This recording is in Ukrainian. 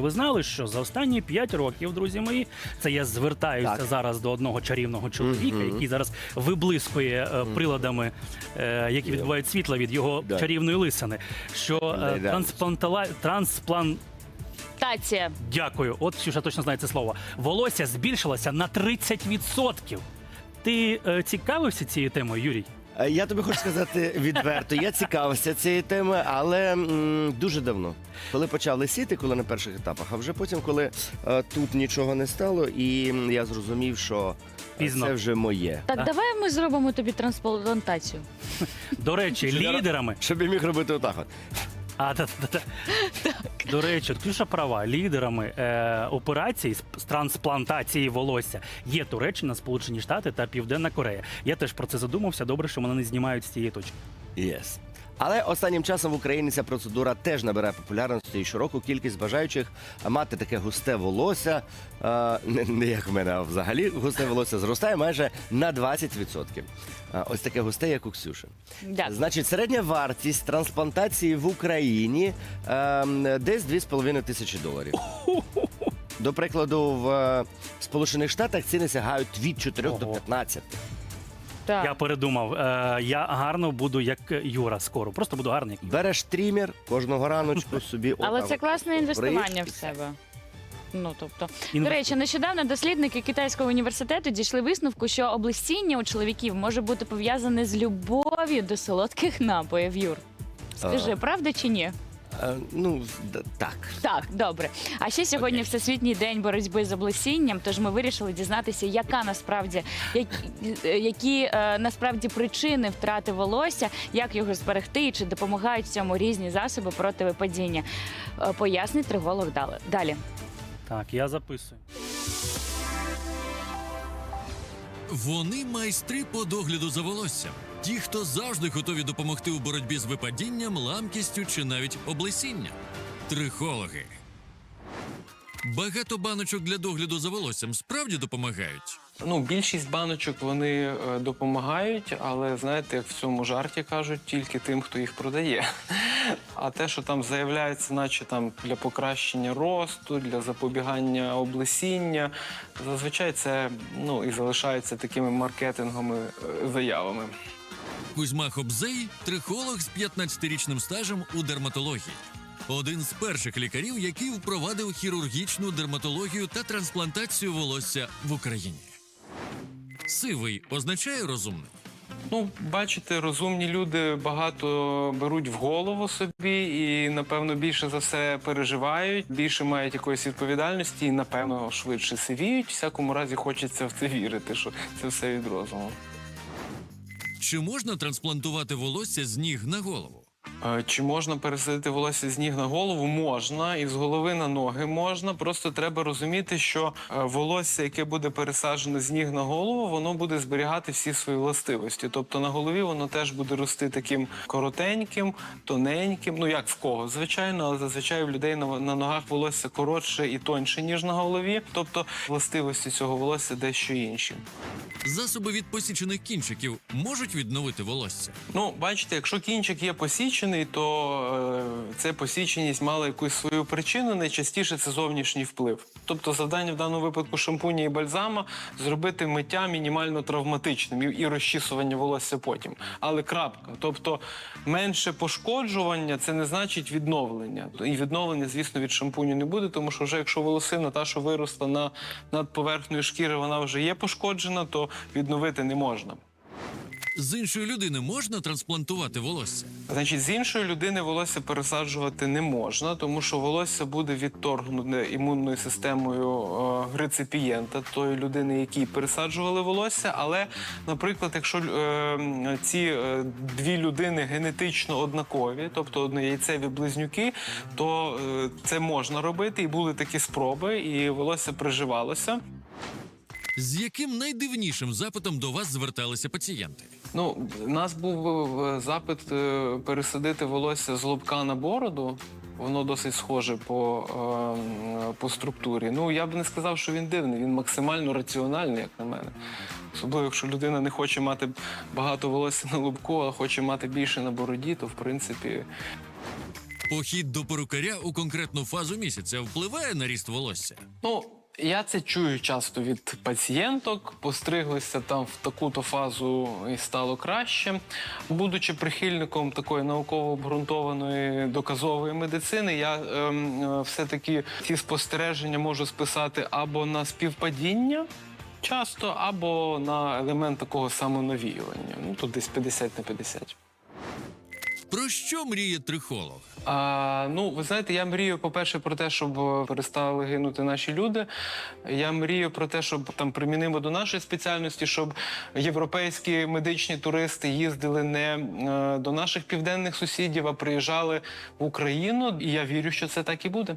Ви знали, що за останні 5 років, друзі мої, це я звертаюся Так. зараз до одного чарівного чоловіка, Мгм. який зараз виблискує е, приладами, е, які відбувають світло від його Да. чарівної лисини. Що е, да. трансплантала... трансплан... Тація. Дякую, от Ксюша точно знає це слово. Волосся збільшилося на 30%. Ти е, цікавився цією темою, Юрій? Е, Я тобі хочу сказати відверто, я цікавився цією темою, але м, дуже давно. Коли почали сіти, коли на перших етапах, а вже потім, коли е, тут нічого не стало, і м, я зрозумів, що Пізно. це вже моє. Так, давай ми зробимо тобі трансплантацію. До речі, Щоб я- лідерами. Щоб я міг робити отак. От. А, та, та, та. До речі, от Ксюша права, лідерами е, операцій з, з трансплантації волосся є Туреччина, Сполучені Штати та Південна Корея. Я теж про це задумався. Добре, що мене не знімають з цієї точки. Yes. Але останнім часом в Україні ця процедура теж набирає популярності і щороку кількість бажаючих мати таке густе волосся, е, не, не як в мене, а взагалі густе волосся зростає майже на 20%. Е, ось таке густе, як у Ксюші. Дякую. Значить, середня вартість трансплантації в Україні е, десь 2,5 тисячі доларів. До прикладу, в е, Сполучених Штатах ціни сягають від 4 до Ого. 15. Так. Я передумав. Е, я гарно буду як Юра скоро. Просто буду гарний. як Юра. Береш трімер кожного раночку собі. Але отак це класне інвестування в себе. Ну тобто, до речі, нещодавно дослідники китайського університету дійшли висновку, що облесіння у чоловіків може бути пов'язане з любов'ю до солодких напоїв. Юр, скажи, правда чи ні? Е, ну, д- так. Так, добре. А ще сьогодні всесвітній день боротьби з облесінням. Тож ми вирішили дізнатися, яка насправді які, які е, насправді причини втрати волосся, як його зберегти і чи допомагають в цьому різні засоби проти випадіння. Е, Пояснить триголог дали. Далі. Так, я записую. Вони майстри по догляду за волоссям. Ті, хто завжди готові допомогти у боротьбі з випадінням, ламкістю чи навіть облесінням. Трихологи. Багато баночок для догляду за волоссям справді допомагають. Ну, більшість баночок вони е, допомагають, але знаєте, як в цьому жарті кажуть, тільки тим, хто їх продає. А те, що там заявляється, наче там для покращення росту, для запобігання облесіння, зазвичай це ну і залишається такими маркетинговими е, заявами. Кузьма Хобзей трихолог з 15-річним стажем у дерматології. Один з перших лікарів, який впровадив хірургічну дерматологію та трансплантацію волосся в Україні. Сивий означає розумний. Ну, бачите, розумні люди багато беруть в голову собі і, напевно, більше за все переживають, більше мають якоїсь відповідальності і, напевно, швидше сивіють. В всякому разі, хочеться в це вірити, що це все від розуму. Чи можна трансплантувати волосся з ніг на голову? Е, Чи можна пересадити волосся з ніг на голову? Можна, і з голови на ноги можна. Просто треба розуміти, що е, волосся, яке буде пересаджене з ніг на голову, воно буде зберігати всі свої властивості. Тобто на голові воно теж буде рости таким коротеньким, тоненьким. Ну як в кого, звичайно, але зазвичай в людей на, на ногах волосся коротше і тоньше, ніж на голові. Тобто властивості цього волосся дещо інші. Засоби від посічених кінчиків можуть відновити волосся. Ну, бачите, якщо кінчик є посічений, то е, це посіченість мала якусь свою причину. Найчастіше це зовнішній вплив. Тобто, завдання в даному випадку шампуня і бальзама зробити миття мінімально травматичним і, і розчісування волосся потім. Але крапка. Тобто менше пошкоджування це не значить відновлення. І відновлення, звісно, від шампуню не буде, тому що вже якщо волосина, та, що виросла на над поверхнею шкіри, вона вже є пошкоджена, то відновити не можна. З іншої людини можна трансплантувати волосся. Значить, з іншої людини волосся пересаджувати не можна, тому що волосся буде відторгнуте імунною системою е, реципієнта, тої людини, якій пересаджували волосся. Але, наприклад, якщо е, ці е, дві людини генетично однакові, тобто однояйцеві близнюки, то е, це можна робити, і були такі спроби, і волосся приживалося. З яким найдивнішим запитом до вас зверталися пацієнти? Ну, у нас був е, запит е, пересадити волосся з лобка на бороду. Воно досить схоже по, е, по структурі. Ну, я б не сказав, що він дивний, він максимально раціональний, як на мене. Особливо, якщо людина не хоче мати багато волосся на лобку, а хоче мати більше на бороді, то в принципі Похід до перукаря у конкретну фазу місяця впливає на ріст волосся. Ну, я це чую часто від пацієнток. Постриглися там в таку-то фазу і стало краще. Будучи прихильником такої науково обґрунтованої доказової медицини, я ем, е, все-таки ці спостереження можу списати або на співпадіння. Часто або на елемент такого самонавіювання. Ну тут десь 50 на 50. Про що мріє трихолог? А, ну, ви знаєте, я мрію, по-перше, про те, щоб е, перестали гинути наші люди. Я мрію про те, щоб там примінимо до нашої спеціальності, щоб європейські медичні туристи їздили не е, до наших південних сусідів, а приїжджали в Україну. І я вірю, що це так і буде.